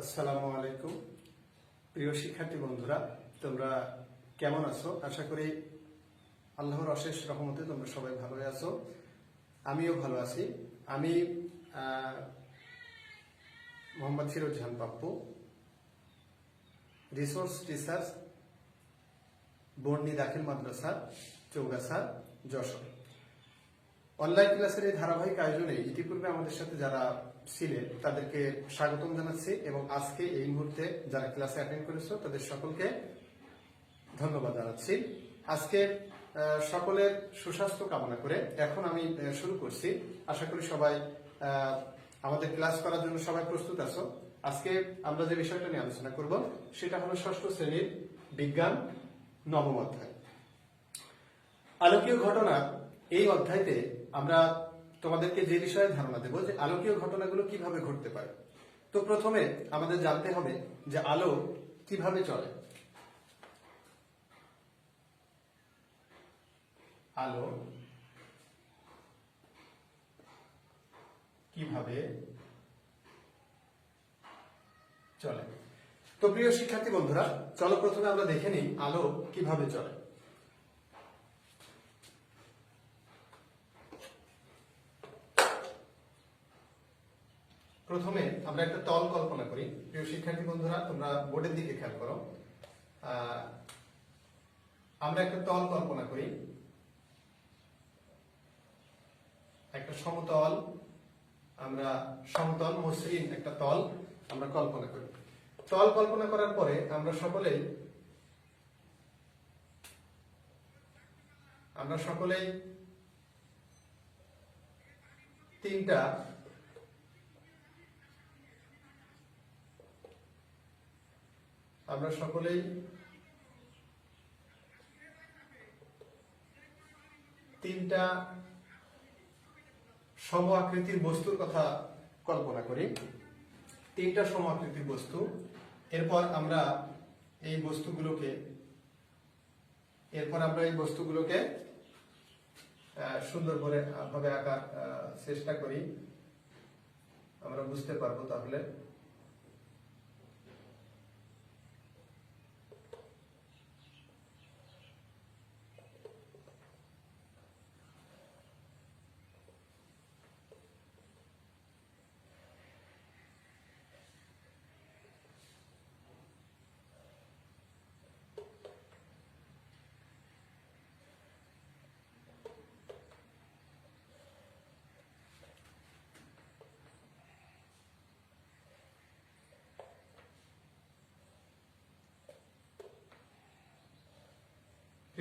আসসালামু আলাইকুম। প্রিয় শিক্ষার্থী বন্ধুরা, তোমরা কেমন আছো? আশা করি আল্লাহর অশেষ রহমতে তোমরা সবাই ভালো আছো। আমিও ভালো আছি। আমি Mohammad Firoz Khan Pappu, resource research Barni Dakhil Madrasa, Chaugachha, Jessore. Online ক্লাসের এই ধারাবাহিক আয়োজনে ইতিপূর্বে আমাদের সাথে যারা ছিলেন তাদেরকে স্বাগতম জানাচ্ছি এবং আজকে এই মুহূর্তে যারা ক্লাসে অ্যাটেন্ড করেছ, তাদের সকলকে ধন্যবাদ জানাচ্ছি। আজকে সকলের সুস্বাস্থ্য কামনা করে এখন আমি শুরু করছি। আশা করি সবাই আমাদের ক্লাস করার জন্য সবাই প্রস্তুত আছো। আজকে আমরা যে বিষয়টা নিয়ে আলোচনা করব, সেটা হলো ষষ্ঠ শ্রেণির বিজ্ঞান, নবম অধ্যায়। আলোকীয় ঘটনা এই অধ্যায়তে আমরা তোমাদেরকে যে বিষয়ে ধারণা দেব যে আলোকীয় ঘটনাগুলো কীভাবে ঘটতে পারে। তো প্রথমে আমাদের জানতে হবে যে আলো কীভাবে চলে। আলো কীভাবে চলে। তো প্রিয় শিক্ষার্থী বন্ধুরা, চলো প্রথমে আমরা দেখে নিই আলো কীভাবে চলে। প্রথমে আমরা একটা তল কল্পনা করি। প্রিয় শিক্ষার্থী বন্ধুরা, তোমরা বোর্ডের দিকে খেয়াল করো। আমরা একটা তল কল্পনা করি। একটা সমতল, আমরা সমতল, মসৃণ একটা তল আমরা কল্পনা করি। তল কল্পনা করার পরে আমরা সকলেই আমরা সকলেই তিনটা আমরা সকলেই তিনটা সম আকৃতির বস্তুর কথা কল্পনা করি। তিনটা সম আকৃতির বস্তু। এরপর আমরা এই বস্তুগুলোকে, এরপর আমরা এই বস্তুগুলোকে সুন্দর করে ভাবে আঁকার চেষ্টা করি। আমরা বুঝতে পারব তাহলে।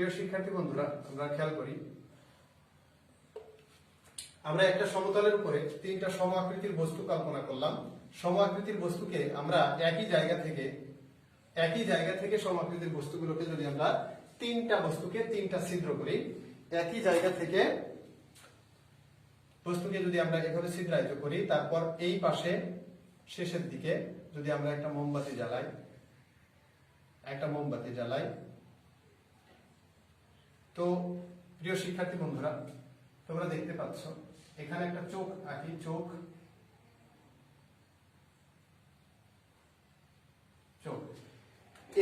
প্রিয় শিক্ষার্থী বন্ধুরা, আমরা খেয়াল করি, আমরা একটা সমতলের উপরে তিনটা সম আকৃতির বস্তু কল্পনা করলাম। সম আকৃতির বস্তুকে আমরা একই জায়গা থেকে, একই জায়গা থেকে সম আকৃতির বস্তুগুলোকে যদি আমরা তিনটা বস্তুকে তিনটা ছিদ্র করি, একই জায়গা থেকে বস্তুকে যদি আমরা এভাবে ছিদ্রায়িত করি, তারপর এই পাশে শেষের দিকে যদি আমরা একটা মোমবাতি জ্বালাই, একটা মোমবাতি জ্বালাই তো, প্রিয় শিক্ষার্থী বন্ধুরা, তোমরা দেখতে পাচ্ছ, এখানে একটা চোখ, আঁকি চোখ। চোখ।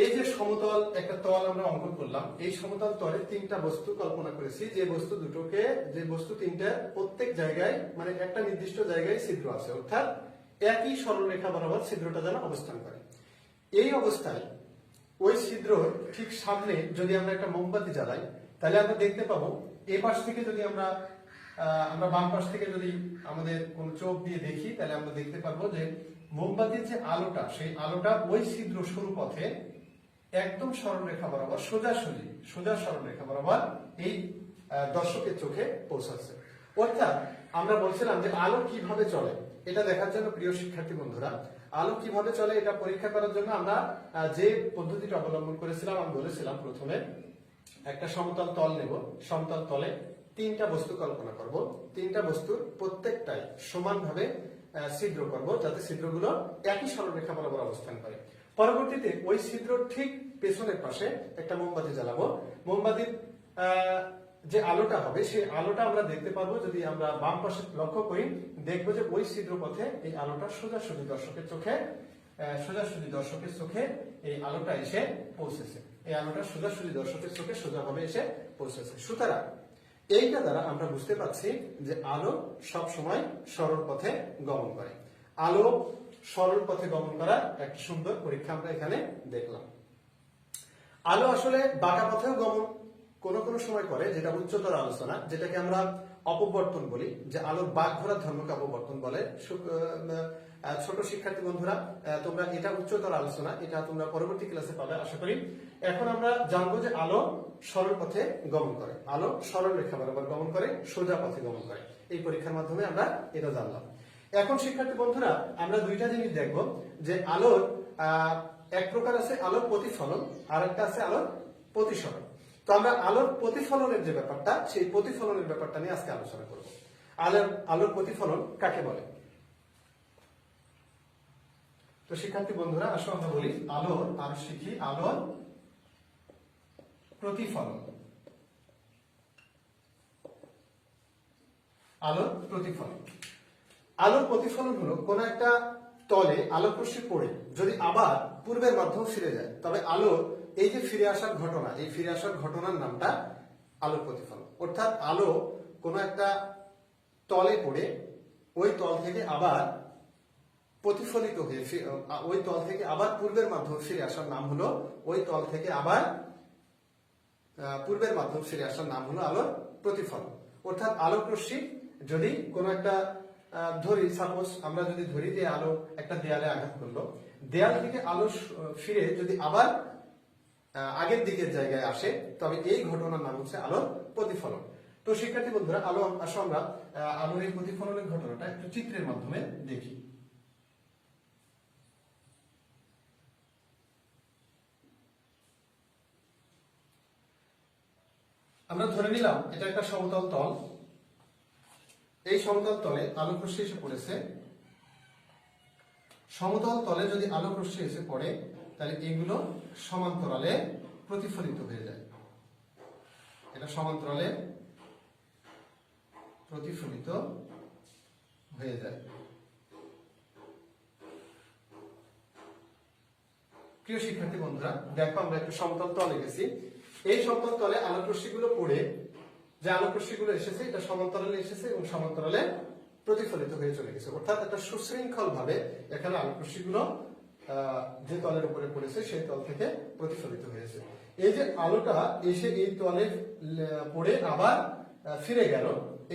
এই যে সমতল, একটা তল আমরা অঙ্কন করলাম, এই সমতল তলে তিনটা বস্তু কল্পনা করেছি। যে বস্তু দুটোকে, যে বস্তু তিনটা প্রত্যেক জায়গায় মানে একটা নির্দিষ্ট জায়গায় ছিদ্র আছে, অর্থাৎ একই সরলরেখা বরাবর ছিদ্রটা যেন অবস্থান করে। এই অবস্থায় ওই ছিদ্রর ঠিক সামনে যদি আমরা একটা মোমবাতি জ্বালাই তাহলে আমরা দেখতে পাবো এ পাশ থেকে যদি আমরা আমরা বাম পাশ থেকে যদি আমাদের কোন চোখ দিয়ে দেখি, তাহলে আমরা দেখতে পারব যে মোমবাতির যে আলোটা, সেই আলোটা ওই ছিদ্র সরু পথে একদম সরলরেখা বরাবর, সোজাসুজি, সোজা সরলরেখা বরাবর এই দর্শকের চোখে পৌঁছাচ্ছে। অর্থাৎ আমরা বলছিলাম যে আলো কীভাবে চলে, এটা দেখার জন্য প্রিয় শিক্ষার্থী বন্ধুরা, আলো কীভাবে চলে এটা পরীক্ষা করার জন্য আমরা যে পদ্ধতিটা অবলম্বন করেছিলাম, আমি বলেছিলাম প্রথমে একটা সমতল তল নেব। সমতল তলে তিনটা বস্তু কল্পনা করব। তিনটা বস্তুর প্রত্যেকটাই সমানভাবে ছিদ্র করব যাতে ছিদ্রগুলো একই সরলরেখা বরাবর অবস্থান করে। পরবর্তীতে ওই ছিদ্র ঠিক পেছনের পাশে একটা মোমবাতি জ্বালাবো। মোমবাতির যে আলোটা হবে, সেই আলোটা আমরা দেখতে পারব যদি আমরা বাম পাশে লক্ষ্য করি, দেখব যে ওই ছিদ্র পথে এই আলোটা সোজাসুজি দর্শকের চোখে সোজাসুজি দর্শকের চোখে এই আলোটা এসে পৌঁছেছে। এই আলোটা সোজাসুজি দর্শকের চোখে সোজাভাবে এসে পৌঁছেছে। সুতরাং এইটা দ্বারা আমরা বুঝতে পারছি যে আলো সব সময় সরল পথে গমন করে। আলো সরল পথে গমন করার একটা সুন্দর পরীক্ষা আমরা এখানে দেখলাম। আলো আসলে বাঁকা পথেও গমন কোন কোন সময় করে যেটা উচ্চতর আলোচনা, যেটাকে আমরা অপবর্তন বলি, যে আলোর বাঘ ঘোরার ধর্মকে অপবর্তন বলে। ছোট শিক্ষার্থী বন্ধুরা তোমরা এটা উচ্চতর আলোচনা, এটা তোমরা পরবর্তী ক্লাসে পাবে, আশা করি। এখন আমরা জানব যে আলো সরল পথে গমন করে। আলো সরল রেখা বরাবর গমন করে, সোজা পথে গমন করে। এই পরীক্ষার মাধ্যমে আমরা এটা জানলাম। এখন শিক্ষার্থী বন্ধুরা, আমরা দুইটা জিনিস দেখব, যে আলোর এক প্রকার আছে আলোর প্রতিফলন আর একটা আছে আলোর প্রতিসরণ। তো আমরা আলোর প্রতিফলনের যে ব্যাপারটা, সেই প্রতিফলনের ব্যাপারটা নিয়ে আজকে আলোচনা করব। আলোর আলোর প্রতিফলন কাকে বলে? তো শিক্ষার্থী বন্ধুরা, আসো আমরা বলি আলোর আর শিখি, আলোর প্রতিফলন। আলোর প্রতিফলন। আলোর প্রতিফলন হলো কোন একটা তলে আলোক রশ্মি পড়ে, যদি আবার পূর্বের মাধ্যমে ফিরে যায়, তবে আলো এই যে ফিরে আসার ঘটনা, এই ফিরে আসার ঘটনার নামটা আলোর প্রতিফলন। অর্থাৎ আলো কোন একটা তলে পড়ে, ওই তল থেকে আবার প্রতিফলিত হয়ে ওই তল থেকে আবার পূর্বের মাধ্যমে ফিরে আসার নাম হলো, ওই তল থেকে আবার পূর্বের মাধ্যমে ফিরে আসার নাম হলো আলোর প্রতিফলন। অর্থাৎ আলোক রশ্মি যদি কোনো একটা ধরি সাপোজ আমরা যদি ধরি যে আলো একটা দেয়ালে আঘাত করল, দেয়াল থেকে আলো ফিরে যদি আবার আগের দিকের জায়গায় আসে। তবে এই ঘটনার নাম হচ্ছে আলোর প্রতিফলন। তো শিক্ষার্থী বন্ধুরা আলো আসো আমরা আলোর এই প্রতিফলনের ঘটনাটা একটু চিত্রের মাধ্যমে দেখি। আমরা ধরে নিলাম এটা একটা সমতল তল। এই সমতল তলে আলোক রশ্মি এসে পড়েছে। সমতল তলে যদি আলোক রশ্মি এসে পড়ে তাহলে এগুলো সমান্তরালে প্রতিফলিত হয়ে যায়। এটা সমান্তরালে প্রতিফলিত হয়ে যায়। প্রিয় শিক্ষার্থী বন্ধুরা দেখো আমরা একটু সমতল তলে গেছি। এই সমতল তলে আলোক রশ্মিগুলো পড়ে যে আলোক রশ্মিগুলো এসেছে এটা সমান্তরালে এসেছে এবং সমান্তরালে প্রতিফলিত হয়ে চলে গেছে। অর্থাৎ একটা সুশৃঙ্খল ভাবে এখানে আলোক রশ্মিগুলো আহ, যে তলের উপরে পড়েছে, সেই তল থেকে প্রতিফলিত হয়েছে। এই যে আলোটা এসে এই তলে পড়ে আবার ফিরে গেল।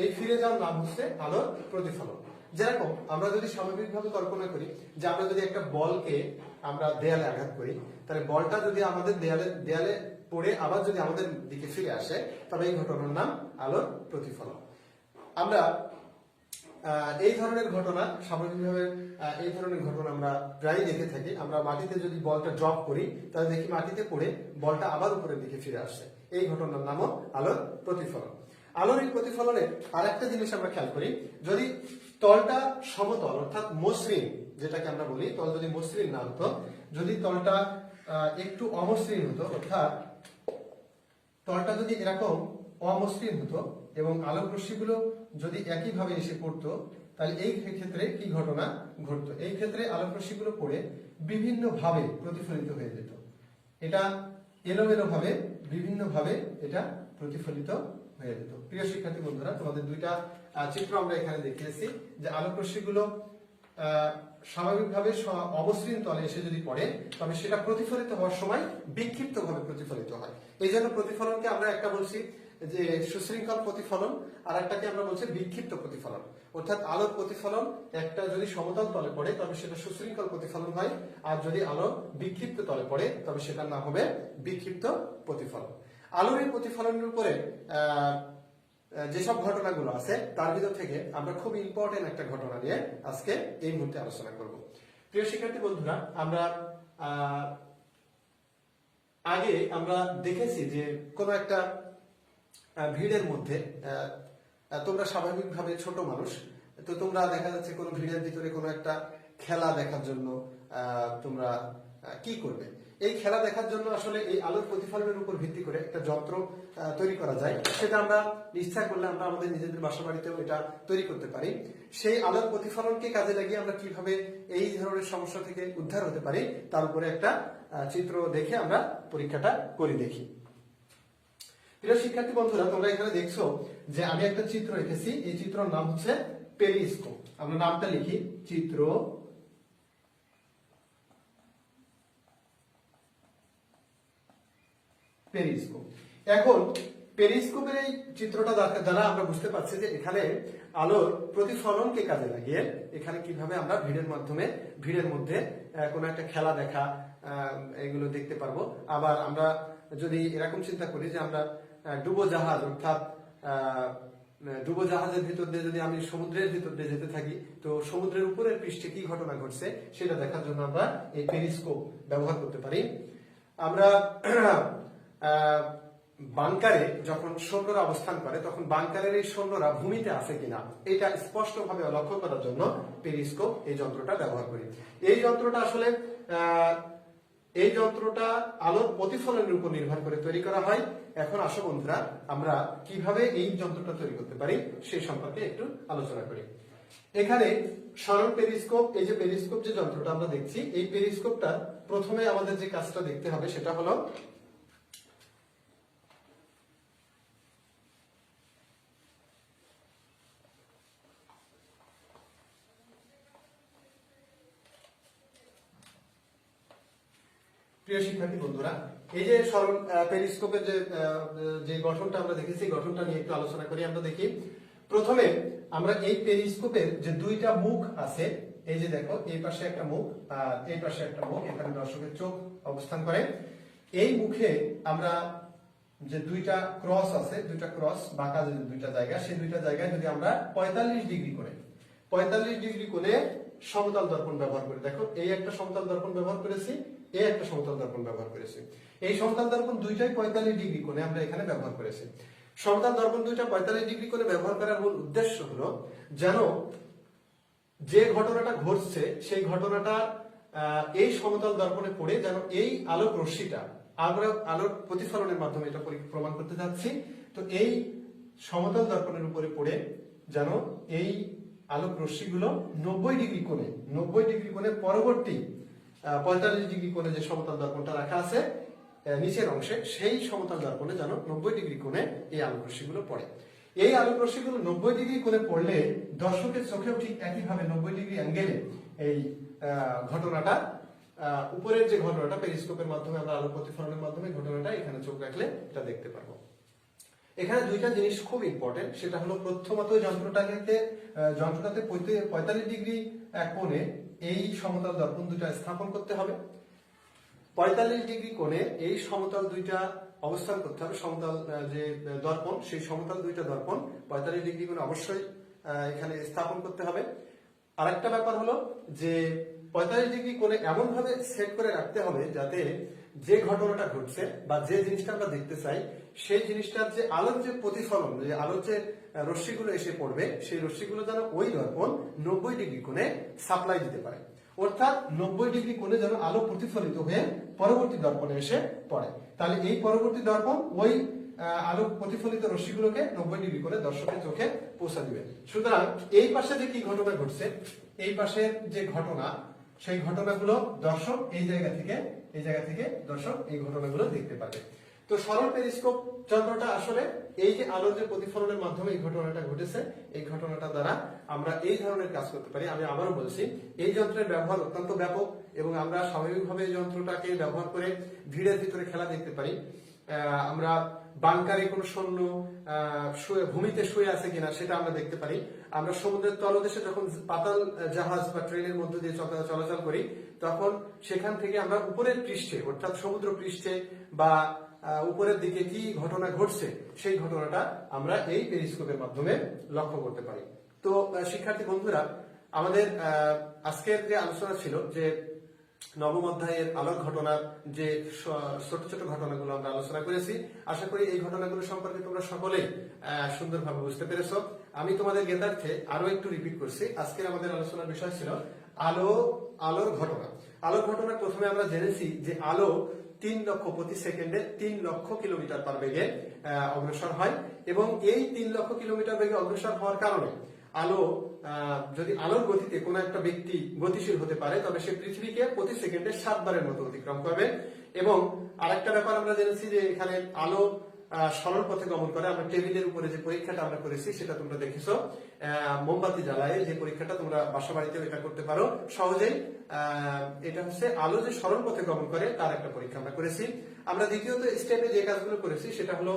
এই ফিরে যাওয়ার নাম হচ্ছে আলোর প্রতিফলন। যেরকম আমরা যদি স্বাভাবিকভাবে কল্পনা করি যে আমরা যদি একটা বলকে আমরা দেয়ালে আঘাত করি, তাহলে বলটা যদি আমাদের দেয়ালে দেয়ালে পড়ে আবার যদি আমাদের দিকে ফিরে আসে, তবে এই ঘটনার নাম আলোর প্রতিফলন। আমরা এই ধরনের ঘটনা স্বাভাবিকভাবে এই ধরনের ঘটনা আমরা প্রায়ই দেখে থাকি। আমরা মাটিতে যদি বলটা ড্রপ করি, তাহলে দেখি মাটিতে পড়ে বলটা আবার উপরের দিকে ফিরে আসছে। এই ঘটনার নামও আলোর প্রতিফলন। আলোর এই প্রতিফলনে আরেকটা জিনিস আমরা খেয়াল করি, যদি তলটা সমতল, অর্থাৎ মসৃণ, যেটাকে আমরা বলি, তল যদি মসৃণ না হতো, যদি তলটা একটু অমসৃণ হতো, অর্থাৎ তলটা যদি এরকম অমসৃণ হতো এবং আলোক রশ্মিগুলো যদি একইভাবে এসে পড়তো, তাহলে এই ক্ষেত্রে কি ঘটনা ঘটতো? এই ক্ষেত্রে আলোক রশ্মিগুলো পড়ে বিভিন্নভাবে প্রতিফলিত হয়ে যেত। এটা এলোমেলো ভাবে বিভিন্ন এটা প্রতিফলিত হয়ে যেত। প্রিয় শিক্ষার্থী বন্ধুরা, তোমাদের দুইটা চিত্র আমরা এখানে দেখিয়েছি যে আলোক রশ্মিগুলো স্বাভাবিকভাবে অমসৃণ তলে এসে যদি পড়ে, তবে সেটা প্রতিফলিত হওয়ার সময় বিক্ষিপ্তভাবে প্রতিফলিত হয়। এই জন্য প্রতিফলনকে আমরা একটা বলছি যে সুশৃঙ্খল প্রতিফলন আর একটাকে আমরা বলছি বিক্ষিপ্ত প্রতিফলন। অর্থাৎ আলোর প্রতিফলন একটা যদি সমতল তলে পড়ে, তবে সেটা সুশৃঙ্খল প্রতিফলন হয়। আর যদি আলো বিক্ষিপ্ত তলে পড়ে, তবে সেটার নাম হবে বিক্ষিপ্ত প্রতিফলন। আলোর এই প্রতিফলনের উপরে যেসব ঘটনাগুলো আছে, তার ভিতর থেকে আমরা খুব ইম্পর্টেন্ট একটা ঘটনা নিয়ে আজকে এই মুহূর্তে আলোচনা করব। প্রিয় শিক্ষার্থী বন্ধুরা, আমরা আগে আমরা দেখেছি যে কোনো একটা ভিড়ের মধ্যে তোমরা স্বাভাবিকভাবে ছোট মানুষ, তো তোমরা দেখা যাচ্ছে কোনো ভিড়ের ভিতরে কোনো একটা খেলা দেখার জন্য তোমরা কি করবে? এই খেলা দেখার জন্য আসলে এই আলোর প্রতিফলনের উপর ভিত্তি করে একটা যন্ত্র তৈরি করা যায়। সেটা আমরা ইচ্ছা করলে আমরা আমাদের নিজেদের বাসা বাড়িতেও এটা তৈরি করতে পারি। সেই আলোর প্রতিফলনকে কাজে লাগিয়ে আমরা কীভাবে এই ধরনের সমস্যা থেকে উদ্ধার হতে পারি, তার উপরে একটা চিত্র দেখে আমরা পরীক্ষাটা করে দেখি। প্রিয় শিক্ষার্থী বন্ধুরা, তোমরা এখানে দেখছ যে আমি একটা চিত্র রেখেছি। এই চিত্রের নাম হচ্ছে পেরিস্কোপ আমরা নামটা লিখি, চিত্র পেরিস্কোপ। এখন, পেরিস্কোপের এই চিত্রটা দ্বারা আমরা বুঝতে পারছি যে এখানে আলোর প্রতিফলনকে কাজে লাগিয়ে, এখানে কীভাবে আমরা ভিড়ের মাধ্যমে, ভিড়ের মধ্যে কোনো একটা খেলা দেখা এগুলো দেখতে পারব। আবার আমরা যদি এরকম চিন্তা করি যে আমরা আহ, ডুবো অর্থাৎ আহ, ডুবো জাহাজের ভিতর দিয়ে যদি আমি সমুদ্রের ভিতর দিয়ে যেতে থাকি তো সমুদ্রের উপরের পৃষ্ঠে কি ঘটনা ঘটছে সেটা দেখার জন্য আমরা এই পেরিস্কোপ ব্যবহার করতে পারি। আমরা বাংকারে যখন সৈন্যরা অবস্থান করে তখন বাংকারের এই সৈন্যরা ভূমিতে আছে কিনা এটা স্পষ্টভাবে লক্ষ্য করার জন্য পেরিস্কোপ এই যন্ত্রটা ব্যবহার করি। এই যন্ত্রটা আসলে এই যন্ত্রটা আলোর প্রতিফলনের উপর নির্ভর করে তৈরি করা হয়। এখন আসো বন্ধুরা, আমরা কীভাবে এই যন্ত্রটা তৈরি করতে পারি সেই সম্পর্কে একটু আলোচনা করি। এখানে সরল পেরিস্কোপ, এই যে পেরিস্কোপ যে যন্ত্রটা আমরা দেখছি, এই পেরিস্কোপটা প্রথমে আমাদের যে কাজটা দেখতে হবে সেটা হলো প্রিয় শিক্ষার্থী বন্ধুরা, এই যে সরল পেরিস্কোপের যে যে গঠনটা আমরা দেখেছি গঠনটা নিয়ে একটু আলোচনা করি, আমরা দেখি। প্রথমে আমরা এই পেরিস্কোপের যে দুইটা মুখ আছে, এই যে দেখো, এই পাশে একটা মুখ এই পাশে একটা মুখ, এখানে দর্শকের চোখ অবস্থান করে। এই মুখে আমরা যে দুইটা ক্রস আছে, দুইটা ক্রস, বাঁকা যে দুইটা জায়গা, সেই দুইটা জায়গায় যদি আমরা পঁয়তাল্লিশ ডিগ্রি করে, পঁয়তাল্লিশ ডিগ্রি করে সমতল দর্পণ ব্যবহার করি। দেখো, এই একটা সমতল দর্পণ ব্যবহার করেছি এই একটা সমতল দর্পণ ব্যবহার করেছি। এই সমতল দর্পণ দুইটাই পঁয়তাল্লিশ ডিগ্রি কোণে আমরা এখানে ব্যবহার করেছি। সমতল দর্পণ দুইটা পঁয়তাল্লিশ ডিগ্রি কোণে ব্যবহার করার মূল উদ্দেশ্য হলো যেন যে ঘটনাটা ঘটছে, সেই ঘটনাটা এই সমতল দর্পণে পড়ে যেন এই আলোক রশ্মিটা আমরা আলোর প্রতিফলনের মাধ্যমে এটা পরি- প্রমাণ করতে যাচ্ছি তো এই সমতল দর্পণের উপরে পড়ে যেন এই আলোক রশ্মিগুলো নব্বই ডিগ্রি কোণে, নব্বই ডিগ্রি কোণে পরবর্তী পঁয়তাল্লিশ ডিগ্রি কোণে যে সমতল দর্পণটা রাখা আছে নিচের অংশে, সেই সমতল দর্পণে যেন নব্বই ডিগ্রি কোণে এই আলোক রশ্মিগুলো পড়ে। এই আলোক রশ্মিগুলো নব্বই ডিগ্রি কোণে পড়লে দর্শকের চোখেও ঠিক একইভাবে নব্বই ডিগ্রি অ্যাঙ্গেলে এই ঘটনাটা উপরের যে ঘটনাটা, পেরিস্কোপের মাধ্যমে আমরা আলো প্রতিফলনের মাধ্যমে ঘটনাটা এখানে চোখ রাখলে এটা দেখতে পারব। এখানে দুইটা জিনিস খুব ইম্পর্টেন্ট সেটা হলো প্রথমত যন্ত্রটাকে যন্ত্রটাতে পঁয়তাল্লিশ ডিগ্রি কোণে এই সমতল দর্পণ দুটা স্থাপন করতে হবে। পঁয়তাল্লিশ ডিগ্রি কোণে এই সমতল দুইটা অবস্থান করতে হবে, সমতল যে দর্পণ, সেই সমতল দুইটা দর্পণ পঁয়তাল্লিশ ডিগ্রি কোণে অবশ্যই এখানে স্থাপন করতে হবে। আরেকটা ব্যাপার হলো যে, পঁয়তাল্লিশ ডিগ্রি কোণে এমন ভাবে সেট করে রাখতে হবে যাতে যে ঘটনাটা ঘটছে বা যে জিনিসটা আমরা দেখতে চাই সেই জিনিসটার যে আলোর যে প্রতিফলন, যে আলোর যে রশ্মিগুলো এসে পড়বে, সেই রশ্মিগুলো যেন ওই দর্পণ নব্বই ডিগ্রি কোণে সাপ্লাই দিতে পারে। অর্থাৎ নব্বই ডিগ্রি কোণে যেন আলো প্রতিফলিত হয়ে পরবর্তী দর্পণে এসে পড়ে। তাহলে এই পরবর্তী দর্পণ ওই আলো প্রতিফলিত রশ্মিগুলোকে নব্বই ডিগ্রি করে দর্শকের চোখে পৌঁছা দিবে। সুতরাং এই পাশে যে কি ঘটনা ঘটছে, এই পাশের যে ঘটনা, সেই ঘটনাগুলো দর্শক এই জায়গা থেকে, এই জায়গা থেকে দর্শক এই ঘটনাগুলো দেখতে পাবে। তো সরল পেরিস্কোপ যন্ত্রটা আসলে এই যে আলোর যে প্রতিফলনের মাধ্যমে এই ঘটনাটা ঘটেছে, এই ঘটনাটা দ্বারা আমরা এই ধরনের কাজ করতে পারি। আমি আবারও বলছি, এই যন্ত্রের ব্যবহার অত্যন্ত ব্যাপক এবং আমরা স্বাভাবিকভাবে এই যন্ত্রটাকে ব্যবহার করে ভিড়ের ভিতরে খেলা দেখতে পারি। আমরা বাংকারে কোনো সৈন্য ভূমিতে শুয়ে আছে কিনা সেটা আমরা দেখতে পারি। আমরা সমুদ্রের তলদেশে যখন পাতাল জাহাজ বা ট্রেনের মধ্যে দিয়ে চলা- চলাচল করি, তখন সেখান থেকে আমরা উপরের পৃষ্ঠে, অর্থাৎ সমুদ্র পৃষ্ঠে বা উপরের দিকে কি ঘটনা ঘটছে, সেই ঘটনাটা আমরা এই পেরিস্কোপের মাধ্যমে লক্ষ্য করতে পারি। তো শিক্ষার্থী বন্ধুরা, আমাদের আজকের যে আলোচনা ছিল যে নবম অধ্যায়ের আলোক ঘটনার যে ছোট ছোট ঘটনাগুলো আমরা আলোচনা করেছি, আশা করি এই ঘটনাগুলো সম্পর্কে তোমরা সকলেই সুন্দরভাবে বুঝতে পেরেছ। আমি তোমাদের জ্ঞাতার্থে আরও একটু রিপিট করছি। আজকের আমাদের আলোচনার বিষয় ছিল আলো, আলোর ঘটনা। আলোর ঘটনা প্রথমে আমরা জেনেছি যে আলো তিন লক্ষ প্রতি সেকেন্ডে তিন লক্ষ কিলোমিটার পার বেগে অগ্রসর হয় এবং এই তিন লক্ষ কিলোমিটার বেগে অগ্রসর হওয়ার কারণে আলো যদি আলোর গতিতে কোনো একটা ব্যক্তি গতিশীল হতে পারে, তবে সে পৃথিবীকে প্রতি সেকেন্ডে সাতবারের মতো অতিক্রম করবে। এবং আরেকটা ব্যাপার আমরা জেনেছি যে এখানে আলো সরল পথে গমন করে। আমরা টেবিলের উপরে যে পরীক্ষাটা আমরা করেছি সেটা তোমরা দেখেছ। মোমবাতি জ্বালায় যে পরীক্ষাটা তোমরা বাসা বাড়িতেও এটা করতে পারো। সহজেই এটা হচ্ছে আলো যে সরল পথে গমন করে তার একটা পরীক্ষা আমরা করেছি। আমরা দ্বিতীয়ত স্টেপে যে কাজগুলো করেছি সেটা হলো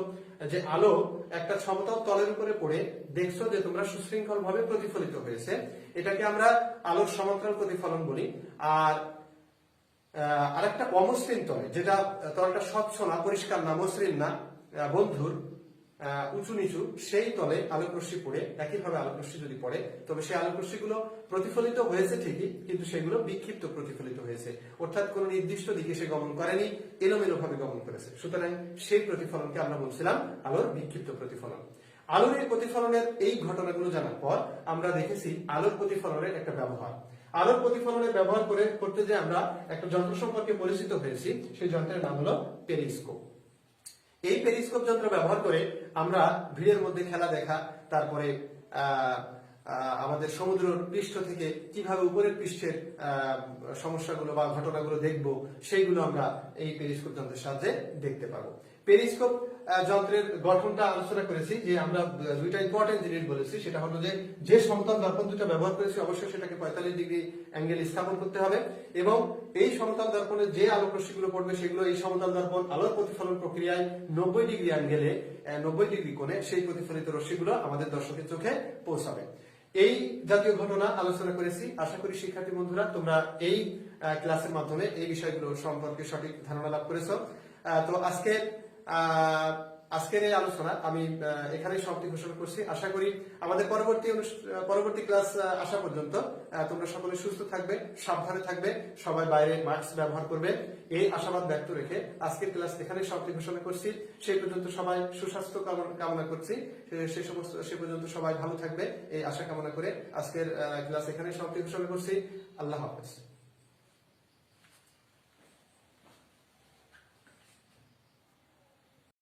যে আলো একটা সমতল তলের উপরে পড়ে দেখছ যে তোমরা সুশৃঙ্খল ভাবে প্রতিফলিত হয়েছে। এটাকে আমরা আলোর সমান্তরাল প্রতিফলন বলি। আর আহ, আরেকটা অমসৃণ তলে যেটা তলটা স্বচ্ছ না পরিষ্কার না মসৃণ না বন্ধুর উঁচু নিচু, সেই তলে আলোক রশ্মি পড়ে, একইভাবে আলোক রশ্মি যদি পড়ে, তবে সেই আলোক রশ্মিগুলো প্রতিফলিত হয়েছে ঠিকই, কিন্তু সেগুলো বিক্ষিপ্ত প্রতিফলিত হয়েছে। অর্থাৎ কোন নির্দিষ্ট দিকে সে গমন করেনি এলোমেলো ভাবে গমন করেছে। সুতরাং সেই প্রতিফলনকে আমরা বলছিলাম আলোর বিক্ষিপ্ত প্রতিফলন। আলোর এই প্রতিফলনের এই ঘটনাগুলো জানার পর আমরা দেখেছি আলোর প্রতিফলনের একটা ব্যবহার। আলোর প্রতিফলনের ব্যবহার করে করতে যে আমরা একটা যন্ত্র সম্পর্কে পরিচিত হয়েছি, সেই যন্ত্রের নাম হলো পেরিস্কোপ এই পেরিস্কোপ যন্ত্র ব্যবহার করে আমরা ভিড়ের মধ্যে খেলা দেখা, তারপরে আমাদের সমুদ্র পৃষ্ঠ থেকে কীভাবে উপরের পৃষ্ঠের সমস্যাগুলো বা ঘটনাগুলো দেখব, সেইগুলো আমরা এই পেরিস্কোপ যন্ত্রের সাহায্যে দেখতে পাবো। পেরিস্কোপ যন্ত্রের গঠনটা আলোচনা করেছি, যে আমরা দুইটা ইম্পর্টেন্ট জিনিস বলেছি, সেটা হলো যে যে সমতল দর্পণ দুটো ব্যবহার করেছি, অবশ্যই সেটাকে পঁয়তাল্লিশ ডিগ্রি অ্যাঙ্গেল স্থাপন করতে হবে এবং এই সমতল দর্পণে যে আলোক রশ্মিগুলো পড়বে, সেগুলো এই সমতল দর্পণ আলোর প্রতিফলন প্রক্রিয়ায় নব্বই ডিগ্রি অ্যাঙ্গেলে নব্বই ডিগ্রি কোণে সেই প্রতিফলিত রশ্মিগুলো আমাদের দর্শকের চোখে পৌঁছাবে। এই জাতীয় ঘটনা আলোচনা করেছি। আশা করি শিক্ষার্থী বন্ধুরা, তোমরা এই ক্লাসের মাধ্যমে এই বিষয়গুলো সম্পর্কে সঠিক ধারণা লাভ করেছ। তো আজকে আজকের এই আলোচনা, আমি এখানেই সমাপ্তি ঘোষণা করছি। আশা করি আমাদের পরবর্তী পরবর্তী ক্লাস আসা পর্যন্ত তোমরা সকলে সুস্থ থাকবে, সাবধানে থাকবে, সবাই বাইরে মাস্ক ব্যবহার করবে। এই আশাবাদ ব্যক্ত রেখে আজকের ক্লাস এখানেই সমাপ্তি ঘোষণা করছি। সেই পর্যন্ত সবাই সুস্বাস্থ্য কামনা- করছি। সে- সে সমস্ত, সে পর্যন্ত সবাই ভালো থাকবে, এই আশা কামনা করে আজকের ক্লাস এখানেই সমাপ্তি ঘোষণা করছি। আল্লাহ হাফেজ।